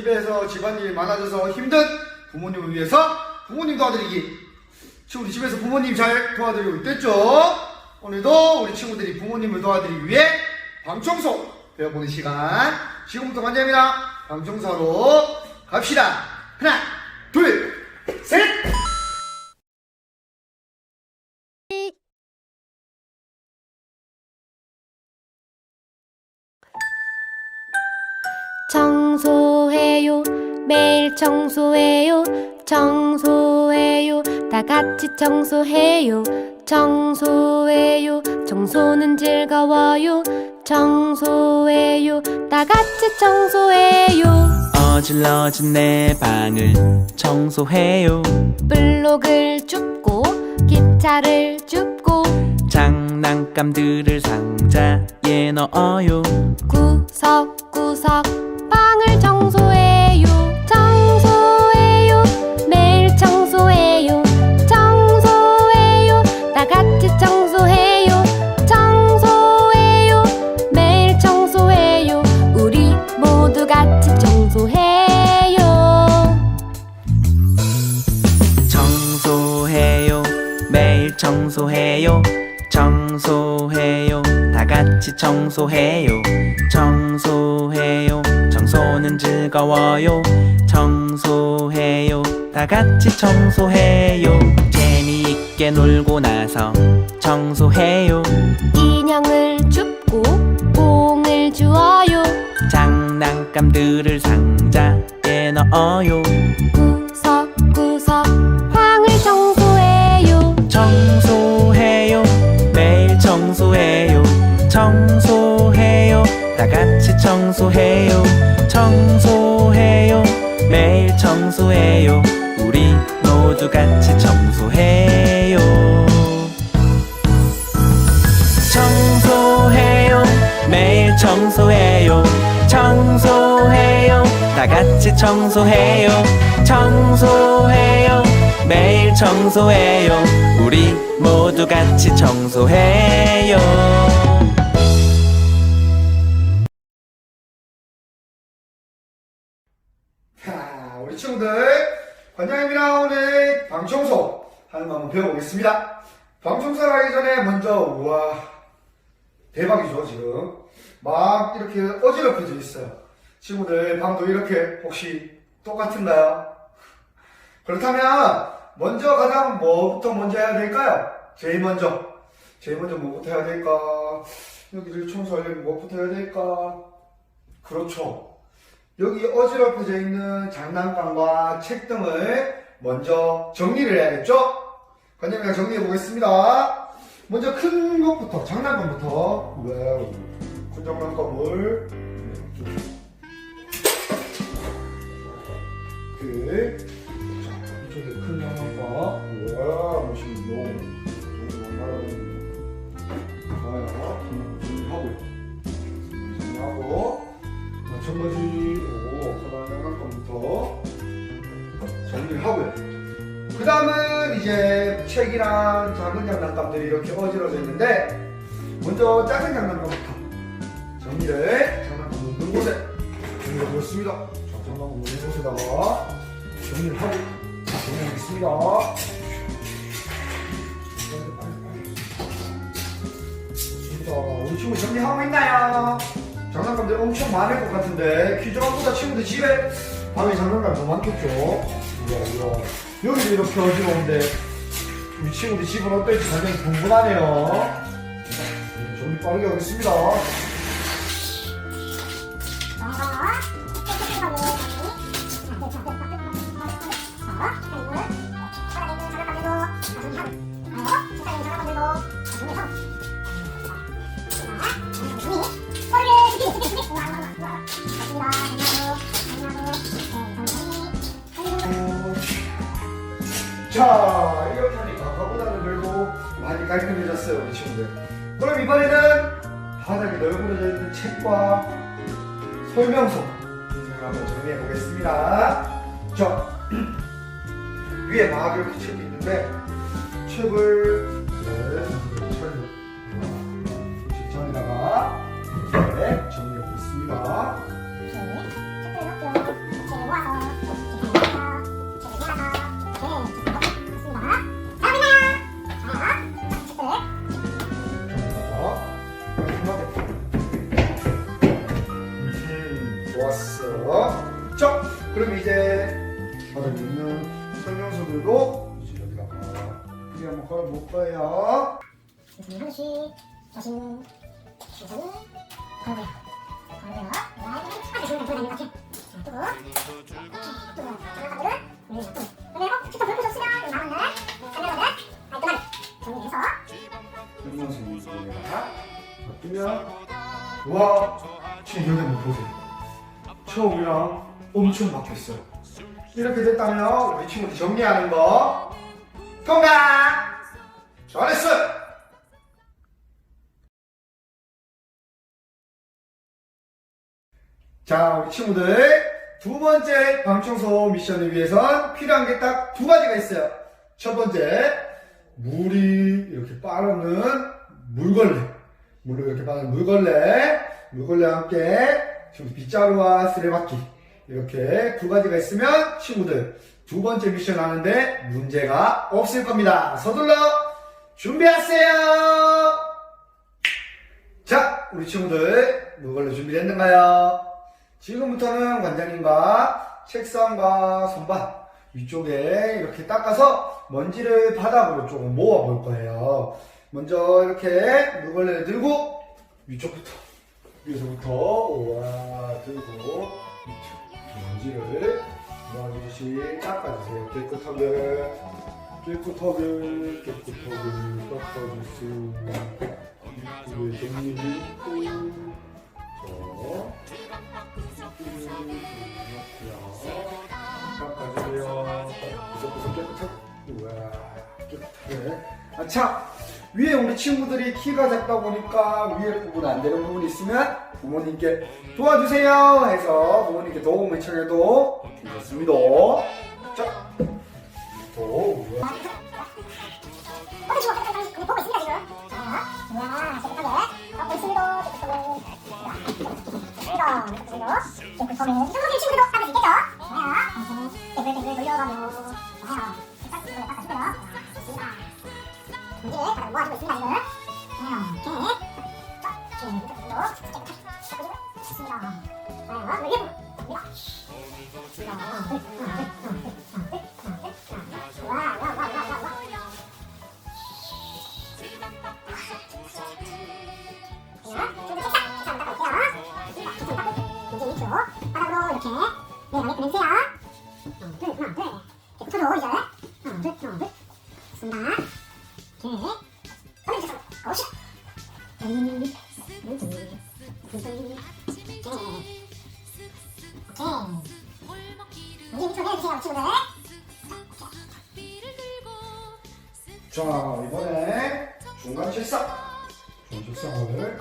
집에서 집안일이 많아져서 힘든 부모님을 위해서 부모님 도와드리기. 친구들 집에서 부모님 잘 도와드리고 있겠죠? 오늘도 우리 친구들이 부모님을 도와드리기 위해 방청소 배워보는 시간. 지금부터 관장입니다. 방청소로 갑시다. 하나, 매일 청소해요 청소해요. 다 같이 청소해요 청소해요. 청소는 즐거워요 청소해요. 다 같이 청소해요. 어질러진 내 방을 청소해요. 블록을 줍고 기차를 줍고 장난감들을 상자에 넣어요. 구석구석 방을 청소해요. 청소해요 청소해요. 청소해요. 청소는 즐거워요. 청소해요. 다 같이 청소해요. 재미있게 놀고 나서 청소해요. 인형을 줍고 공을 주어요. 장난감들을 상자에 넣어요 청소해요. 청소해요. 매일 청소해요. 우리 모두 같이 청소해요. 청소해요. 매일 청소해요. 청소해요. 다 같이 청소해요. 청소해요. 매일 청소해요. 우리 모두 같이 청소해요 친구들, 관장님이랑 오늘 방청소 하는 거 한번 배워보겠습니다. 방청소를 하기 전에 먼저, 우와, 대박이죠, 지금. 막 이렇게 어지럽혀져 있어요. 친구들, 방도 이렇게 혹시 똑같은가요? 그렇다면, 먼저 가장 뭐부터 먼저 해야 될까요? 제일 먼저. 제일 먼저 뭐부터 해야 될까? 여기를 청소하려면 뭐부터 해야 될까? 그렇죠. 여기 어지럽혀져 있는 장난감과 책 등을 먼저 정리를 해야겠죠? 관장님과 정리해 보겠습니다. 먼저 큰 것부터, 장난감부터. 와우. 큰 장난감을. 이렇게. 자, 이쪽에 큰 장난감. 와, 책이랑 작은 장난감들이 이렇게 어지러져 있는데 먼저 작은 장난감부터 정리를 장난감 놓는 곳에 정리해 보겠습니다. 자 장난감 놓는 곳에다가 정리를 하고 정리하겠습니다. 좋습니다. 우리 친구 정리하고 있나요? 장난감들 엄청 많을 것 같은데 기존보다 친구들 집에 방에 장난감 더 많겠죠? 이야 이야 여기도 이렇게 어지러운데 우리 친구들 집은 어떨지 굉장히 궁금하네요. 네, 정리 빠르게 하겠습니다 널브러져 있는 책과 설명서 등을 한번 정리해 보겠습니다 자 위에 막 이렇게 책이 있는데 책을 네, 책 직장에다가 이렇게 정리해 보겠습니다 있는 설명서들도 이제 여기다가 한번 걸어볼 거예요. 한 번씩 조심 천천히 걸고요 걸고요 와 이거 아주 좋은 건 아닌 것 같아 뜨고 뜨고 장난감들은 우리 좀 그리고 슈퍼 불빛 없으면 나오는 장난감들 깔끔하게 정리해서 설명서 여기다가 뜨면 와 지금 여기 한번 보세요. 처음이랑 엄청 바뀌었어요. 이렇게 됐다면 우리 친구들 정리하는 거 통과! 잘했어! 자, 우리 친구들 두 번째 방청소 미션을 위해선 필요한 게 딱 두 가지가 있어요. 첫 번째, 물이 이렇게 빠르는 물걸레. 물을 이렇게 빠르는 물걸레. 물걸레와 함께 지금 빗자루와 쓰레받기. 이렇게 두 가지가 있으면 친구들 두 번째 미션 하는데 문제가 없을 겁니다. 서둘러 준비하세요! 자, 우리 친구들 물걸레 준비됐는가요? 지금부터는 관장님과 책상과 선반 위쪽에 이렇게 닦아서 먼지를 바닥으로 조금 모아 볼 거예요. 먼저 이렇게 물걸레를 들고 위쪽부터 위에서부터 우와 들고 위쪽 먼지를 모아주듯이 닦아주세요. 깨끗하게 깨끗하게 깨끗하게 닦아주세요. 입구에 정리를 있고 닦아주세요. 구석구석 깨끗하게. 우와, 깨끗하게. 아, 참! 위에 우리 친구들이 키가 작다 보니까 위에 부분 안 되는 부분이 있으면 부모님께 도와주세요! 해서 부모님께 도움을 청해도 괜찮습니다. 자, 지금 자 친구들. 자, 이번에 중간 책상. 중간 책상을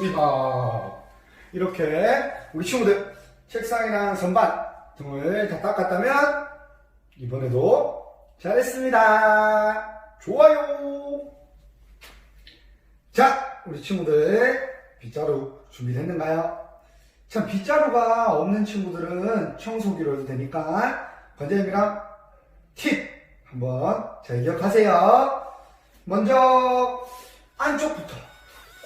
좋습니다. 이렇게 우리 친구들 책상이랑 선반 등을 다 닦았다면 이번에도 잘했습니다. 좋아요. 자, 우리 친구들 빗자루 준비됐는가요? 참 빗자루가 없는 친구들은 청소기로 해도 되니까 관장님이랑 팁 한번 잘 기억하세요. 먼저 안쪽부터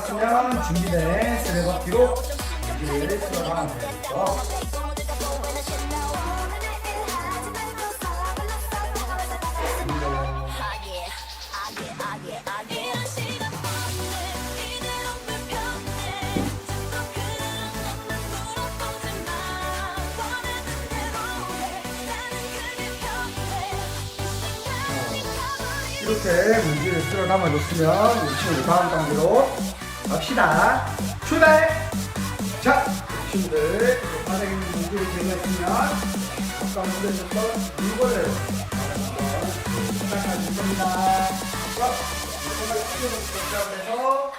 모았으면 준비된 쓰레받기로 문제를 쓸어가면 되겠죠. 이렇게 문제를 담아줬으면 우리 친구들 다음 단계로 갑시다. 출발! 자, 친구들 바닥에 있는 문제를 제거했으면 아까 문제였던 이거를 시작하실 겁니다. 자, 정말 쉬운 시작을 해서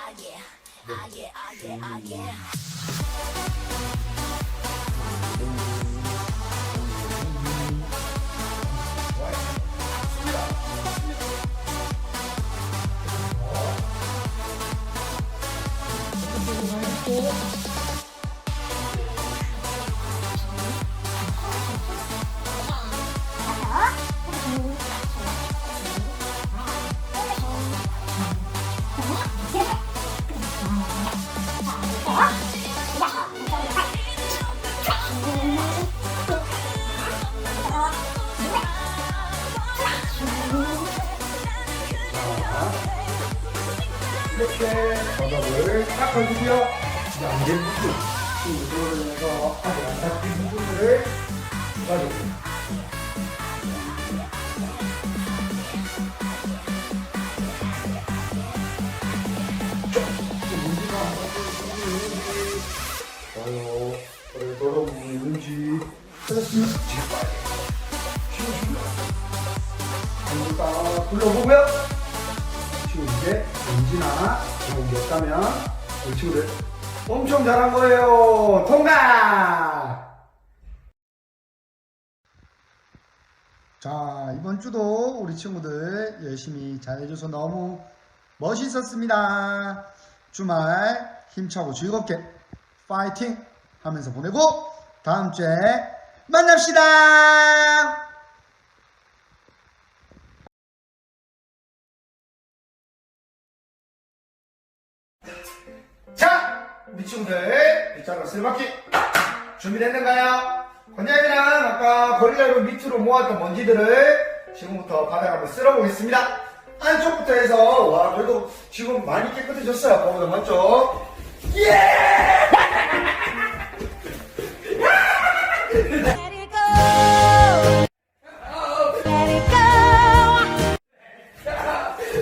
아직 안 잡힌 부분들을 가져옵니다. 과연 그래 부분이 있는지 찾았으면 제발. 한번 딱 둘러보고요. 지금 이제 먼지나 그런 게 없다면 우리 친구들 엄청 잘한 거예요. 통과! 자, 이번 주도 우리 친구들 열심히 잘해줘서 너무 멋있었습니다. 주말 힘차고 즐겁게 파이팅 하면서 보내고 다음 주에 만납시다! 자, 우리 친구들 빗자루 쓸바퀴 준비됐는가요? 권장이랑 아까 거리자루 밑으로 모았던 먼지들을 지금부터 바닥에 한번 쓸어보겠습니다. 안쪽부터 해서 와 그래도 지금 많이 깨끗해졌어요. 아까보다 맞죠?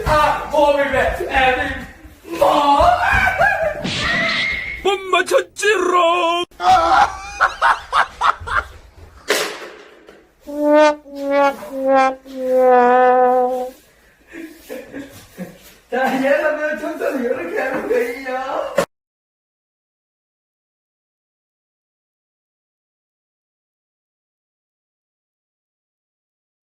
아 몸을 왜 애들 뭐? 못 맞췄지롱 자, 여러분 청소는 이렇게 하는 거예요.